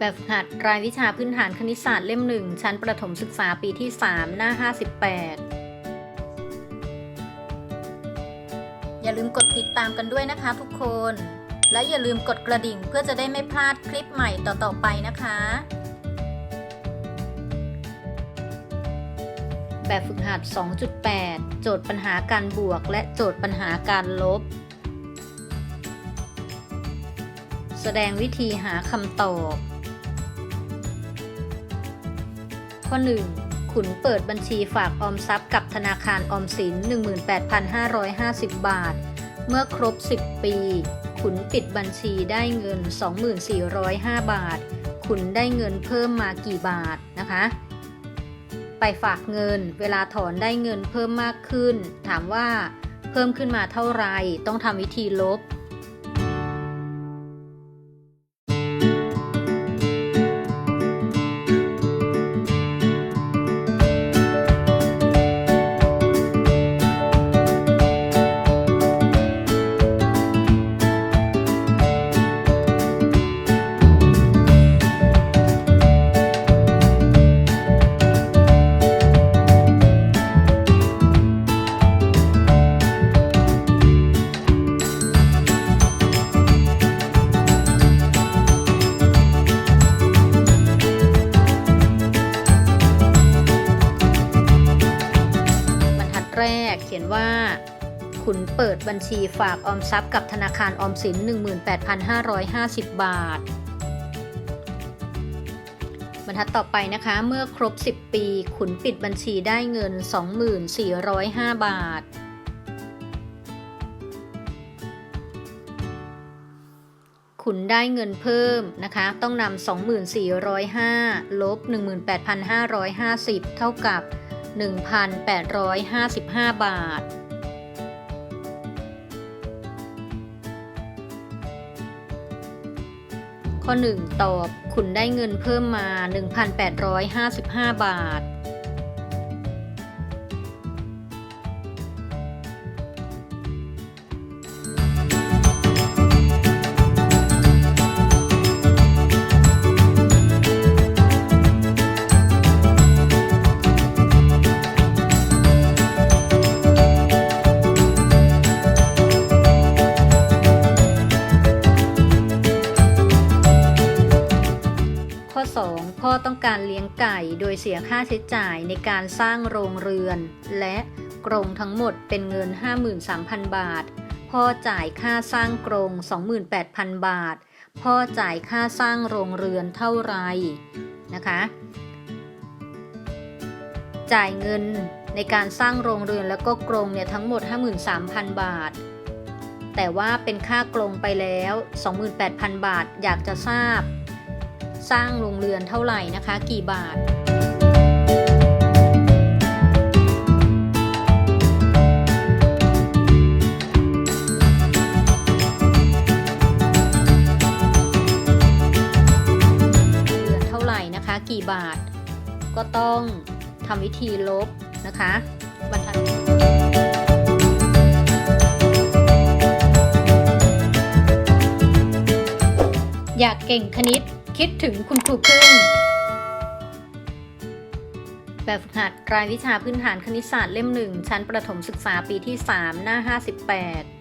แบบฝึกหัดรายวิชาพื้นฐานคณิตศาสตร์เล่มหนึ่งชั้นประถมศึกษาปีที่ 3 หน้า 58 อย่าลืมกดติดตามกันด้วยนะคะทุกคน และอย่าลืมกดกระดิ่งเพื่อจะได้ไม่พลาดคลิปใหม่ต่อๆไปนะคะ แบบฝึกหัด 2.8 โจทย์ปัญหาการบวก และโจทย์ปัญหาการลบ แสดงวิธีหาคำตอบ ข้อ 1. ขุนเปิดบัญชีฝากออมทรัพย์กับธนาคารออมสิน 18,550 บาท เมื่อครบ 10 ปี ขุนปิดบัญชีได้เงิน 2405 บาท ขุนได้เงินเพิ่มมากี่บาทนะคะ ไปฝากเงิน เวลาถอนได้เงินเพิ่มมากขึ้น ถามว่าเพิ่มขึ้นมาเท่าไรต้องทำวิธีลบ แรก เขียนว่าขุนเปิดบัญชีฝากออมทรัพย์กับธนาคารออมสิน 18,550 บาท บรรทัดต่อไปนะคะ เมื่อครบ 10 ปีขุนปิดบัญชีได้เงิน 2405บาทขุนได้เงินเพิ่มนะคะ ต้องนำ 2405ลบ18,550 เท่ากับ 1,855 บาท ข้อ 1 ตอบ คุณได้เงินเพิ่มมา 1,855 บาท การเลี้ยงไก่โดยเสียค่าใช้จ่ายในการสร้างโรงเรือน และกรงทั้งหมดเป็นเงิน 53,000 บาท พ่อจ่ายค่าสร้างกรง 28,000 บาท พ่อจ่ายค่าสร้างโรงเรือนเท่าไรนะคะ จ่ายเงินในการสร้างโรงเรือนแล้วก็กรงเนี่ยทั้งหมด 53,000 บาท แต่ว่าเป็นค่ากรงไปแล้ว 28,000 บาทอยากจะทราบ สร้างโรงเรือนเท่าไหร่นะคะ กี่บาทเรือนเท่าไหร่นะคะกี่บาทก็ต้องทำวิธีลบนะคะบรรทัดอยากเก่งคณิต คิดถึงคุณครูพึ่ง แบบฝึกหัดรายวิชาพื้นฐานคณิตศาสตร์เล่มหนึ่งชั้นประถมศึกษาปีที่ 3 หน้า 58